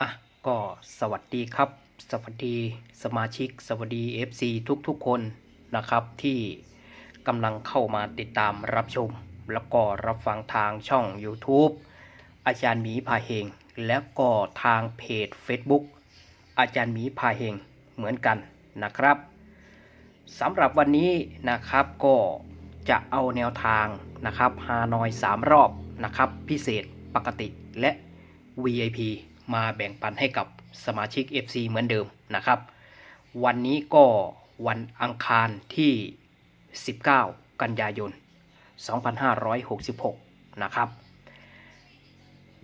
อะก็สวัสดีครับ สวัสดีสมาชิก สวัสดี FC ทุกๆคนนะครับ ที่กำลังเข้ามาติดตามรับชม แล้วก็รับฟังทางช่อง YouTube อาจารย์หมีพาเฮง แล้วก็ทางเพจ Facebook อาจารย์หมีพาเฮงเหมือนกันนะครับสำหรับวันนี้นะครับก็จะเอาแนวทางนะครับฮานอย 3 รอบนะครับ พิเศษปกติและ VIP มาแบ่งปันให้กับสมาชิก FC เหมือนเดิมนะครับ วันนี้ก็วันอังคารที่ 19 กันยายน 2566 นะครับ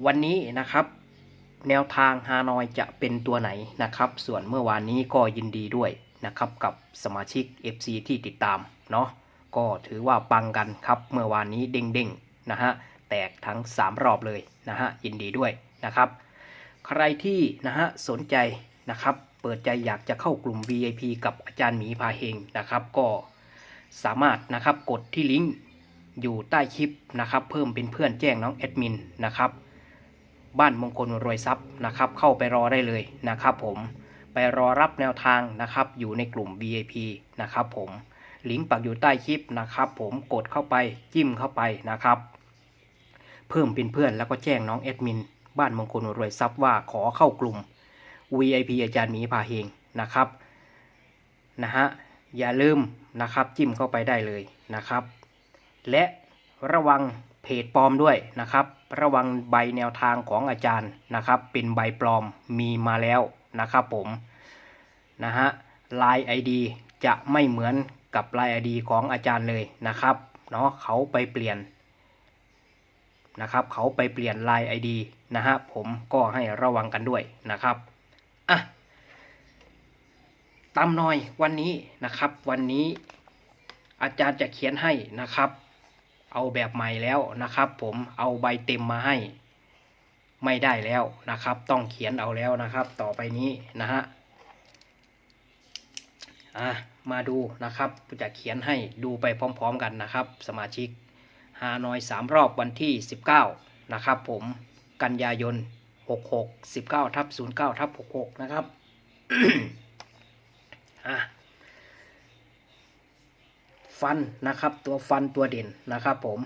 วันนี้นะครับแนวทางฮานอยจะเป็นตัวไหนนะครับ ส่วนเมื่อวานนี้ก็ยินดีด้วยนะครับกับสมาชิก FC ที่ติดตามเนาะก็ถือว่าปังกันครับเมื่อวานนี้เด้งๆนะฮะแตกทั้ง 3 รอบเลยนะฮะยินดีด้วยนะครับ ใครที่นะฮะสนใจนะครับ เปิดใจอยากจะเข้ากลุ่ม VIP กับอาจารย์หมีพาเฮงนะครับ ก็สามารถนะครับกดที่ลิงก์อยู่ใต้คลิปนะครับ เพิ่มเป็นเพื่อนแจ้งน้องแอดมินนะครับ บ้านมงคลรวยทรัพย์นะครับ เข้าไปรอได้เลยนะครับ ผมไปรอรับแนวทางนะครับ อยู่ในกลุ่ม VIP นะครับ ผมลิงก์ปักอยู่ใต้คลิปนะครับ ผมกดเข้าไปจิ้มเข้าไปนะครับ เพิ่มเป็นเพื่อนแล้วก็แจ้งน้องแอดมิน บ้านมงคลรวยทรัพย์ว่าขอเข้ากลุ่ม VIP อาจารย์หมีพาเฮงนะครับนะฮะอย่าลืมนะครับจิ้มเข้าไปได้เลยนะครับ และระวังเพจปลอมด้วยนะครับ ระวังใบแนวทางของอาจารย์นะครับ เป็นใบปลอมมีมาแล้วนะครับผมนะฮะลาย ID จะไม่เหมือนกับลาย ID ของอาจารย์เลยนะครับเนาะเขาไปเปลี่ยน นะครับเขาไปเปลี่ยนลาย ID นะฮะผมก็ให้ระวังกันด้วยนะครับอะตามหน่อยวันนี้นะครับ วันนี้อาจารย์จะเขียนให้นะครับ เอาแบบใหม่แล้วนะครับ ผมเอาใบเต็มมาให้ ไม่ได้แล้วนะครับ ต้องเขียนเอาแล้วนะครับ ต่อไปนี้นะฮะอะมาดูนะครับจะเขียนให้ดูไปพร้อม ๆ กันนะครับ สมาชิก ฮานอยสามรอบวันที่ 19 นะครับผมกันยายน 66 19ทับ09ทับ66 นะครับฟันนะครับตัวฟันตัวเด่นนะครับผม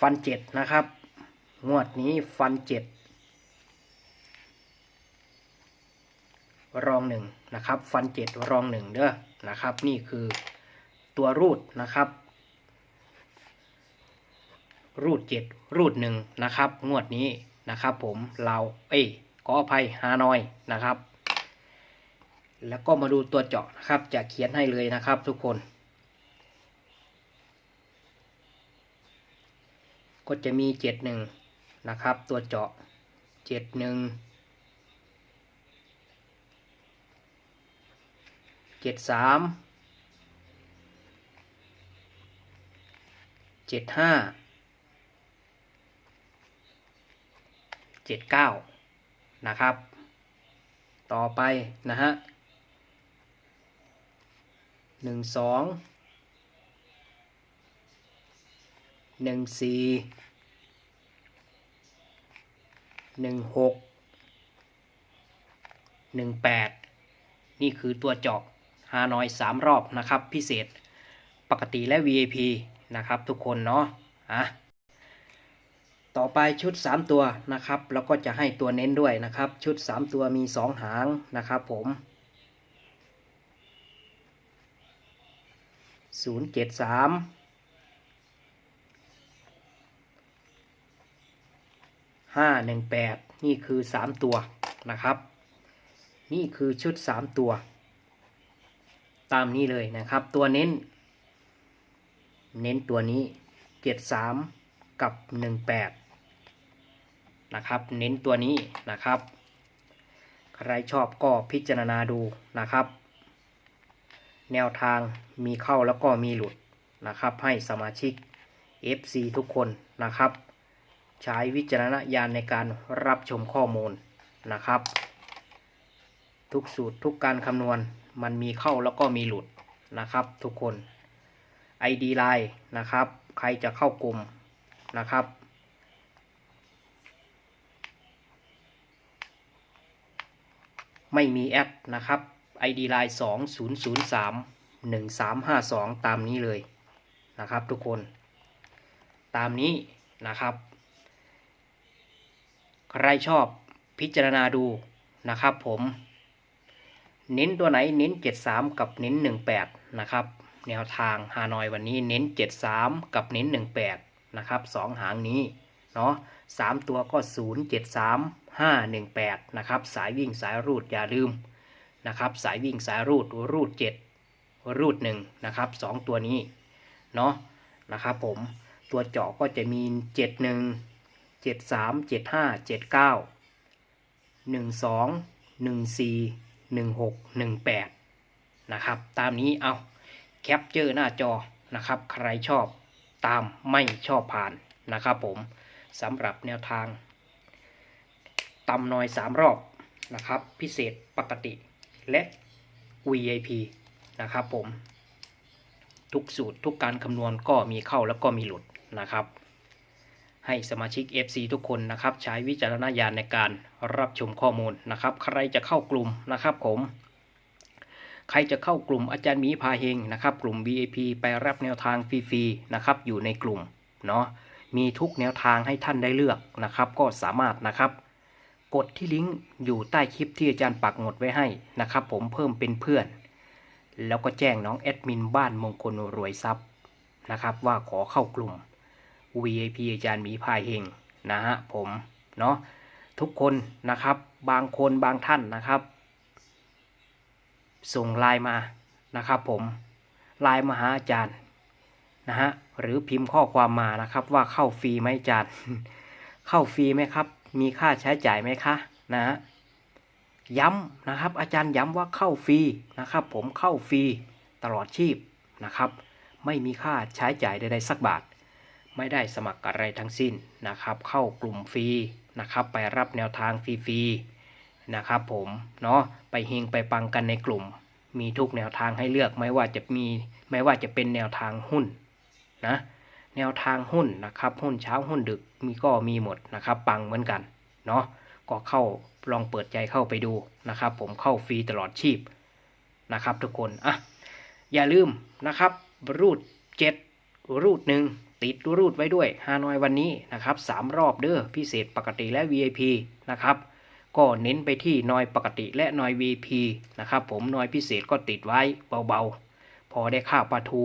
ฟันเจ็ดนะครับ งวดนี้ฟันเจ็ด รองหนึ่งนะครับฟันเจ็ดรองหนึ่งเด้อนะครับ นี่คือตัวรูดนะครับ รูดเจ็ดรูดหนึ่งนะครับ งวดนี้นะครับ ผมเราเอ้ยขออภัยฮานอยนะครับ แล้วก็มาดูตัวเจาะนะครับ จะเขียนให้เลยนะครับทุกคน ก็จะมีเจ็ดหนึ่งนะครับ ตัวเจาะเจ็ดหนึ่ง เจ็ดสามเจ็ดห้าเจ็ดเก้านะครับ ต่อไปนะฮะหนึ่งสองหนึ่งสี่หนึ่งหกหนึ่งแปดนี่คือตัวเจาะ ฮานอยสามรอบนะครับ พิเศษปกติและ VIP นะครับ ทุกคนเนาะอะต่อไปชุด 3 ตัวนะครับ แล้วก็จะให้ตัวเน้นด้วยนะครับ ชุด 3 ตัวมี 2 หางนะครับผม073 518นี่คือ3ตัวนะครับ นี่คือชุด3ตัว ตามนี้เลยนะครับ ตัวเน้น เน้นตัวนี้เจ็ดสามกับหนึ่งแปดนะครับ เน้นตัวนี้นะครับ ใครชอบก็พิจารณาดูนะครับ แนวทางมีเข้าแล้วก็มีหลุดนะครับ ให้สมาชิก FC ทุกคนนะครับ ใช้วิจารณญาณในการรับชมข้อมูลนะครับ ทุกสูตรทุกการคำนวณ มันมีเข้าแล้วก็มีหลุดนะครับ ทุกคน ID Line นะครับ ใครจะเข้ากลุ่มนะครับ ไม่มีแอปนะครับ ID Line 2003 1352 ตามนี้เลยนะครับ ทุกคน ตามนี้นะครับ ใครชอบพิจารณาดูนะครับผม เน้นตัวไหนเน้น 73 กับเน้น 18 นะครับ แนวทางฮานอยวันนี้เน้น 73 กับเน้น 18 นะครับสองหางนี้เนาะสามตัวก็ 0 7 3 5 1 8 นะครับ สายวิ่งสายรูดอย่าลืมนะครับ สายวิ่งสายรูดรูด 7 รูด1นะครับสองตัวนี้เนาะนะครับผมตัวเจาะก็จะมี 71 73 75 79 12 14 16 18 นะครับ ตามนี้เอาแคปเจอร์หน้าจอนะครับ ใครชอบตามไม่ชอบผ่านนะครับผมสำหรับแนวทางตำน้อย 3 รอบนะครับ พิเศษปกติและ VIP นะครับผม ทุกสูตรทุกการคำนวณก็มีเข้าแล้วก็มีหลุดนะครับ ให้สมาชิก FC ทุกคนนะครับ ใช้วิจารณญาณในการรับชมข้อมูลนะครับ ใครจะเข้ากลุ่มนะครับผม ใครจะเข้ากลุ่มอาจารย์มีพาเฮงนะครับ กลุ่ม VIP ไปรับแนวทางฟรีๆนะครับ อยู่ในกลุ่มเนาะมีทุกแนวทางให้ท่านได้เลือกนะครับ ก็สามารถนะครับ กดที่ลิงก์อยู่ใต้คลิปที่อาจารย์ปักหมดไว้ให้นะครับ ผมเพิ่มเป็นเพื่อน แล้วก็แจ้งน้องแอดมินบ้านมงคลรวยทรัพย์นะครับ ว่าขอเข้ากลุ่ม VIP อาจารย์หมีพายเฮงนะฮะผมเนาะทุกคนนะครับบางคนบางท่านนะครับ ส่งไลน์มานะครับ ผมไลน์มาหาอาจารย์นะฮะหรือพิมพ์ข้อความมานะครับ ว่าเข้าฟรีไหมอาจารย์ เข้าฟรีไหมครับ มีค่าใช้จ่ายไหมคะนะฮะย้ำนะครับ อาจารย์ย้ำว่าเข้าฟรีนะครับ ผมเข้าฟรีตลอดชีพนะครับ ไม่มีค่าใช้จ่ายใดๆสักบาท ไม่ได้สมัครอะไรทั้งสิ้นนะครับ เข้ากลุ่มฟรีนะครับ ไปรับแนวทางฟรีๆนะครับ ผมเนาะไปเฮงไปปังกันในกลุ่ม มีทุกแนวทางให้เลือกไม่ว่าจะมีไม่ว่าจะเป็นแนวทางหุ้นนะแนวทางหุ้นนะครับ หุ้นเช้าหุ้นดึกมีก็มีหมดนะครับ ปังเหมือนกันเนาะก็เข้าลองเปิดใจเข้าไปดูนะครับ ผมเข้าฟรีตลอดชีพนะครับ ทุกคนอะอย่าลืมนะครับรูดเจ็ดรูดหนึ่ง ติดรูดไว้ด้วยฮานอยวันนี้นะครับสามรอบเด้อพิเศษปกติและ VIP นะครับก็เน้นไปที่นอยปกติและนอย VIP นะครับผมนอยพิเศษก็ติดไว้เบาๆ พอได้ค่าปลาทู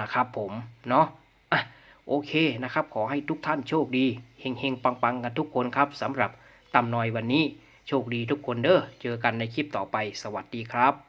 นะครับผมเนาะอะโอเคนะครับ ขอให้ทุกท่านโชคดีเฮงๆ ปังๆ กันทุกคนครับสำหรับตำนอยวันนี้ โชคดีทุกคนเด้อเจอกันในคลิปต่อไปสวัสดีครับ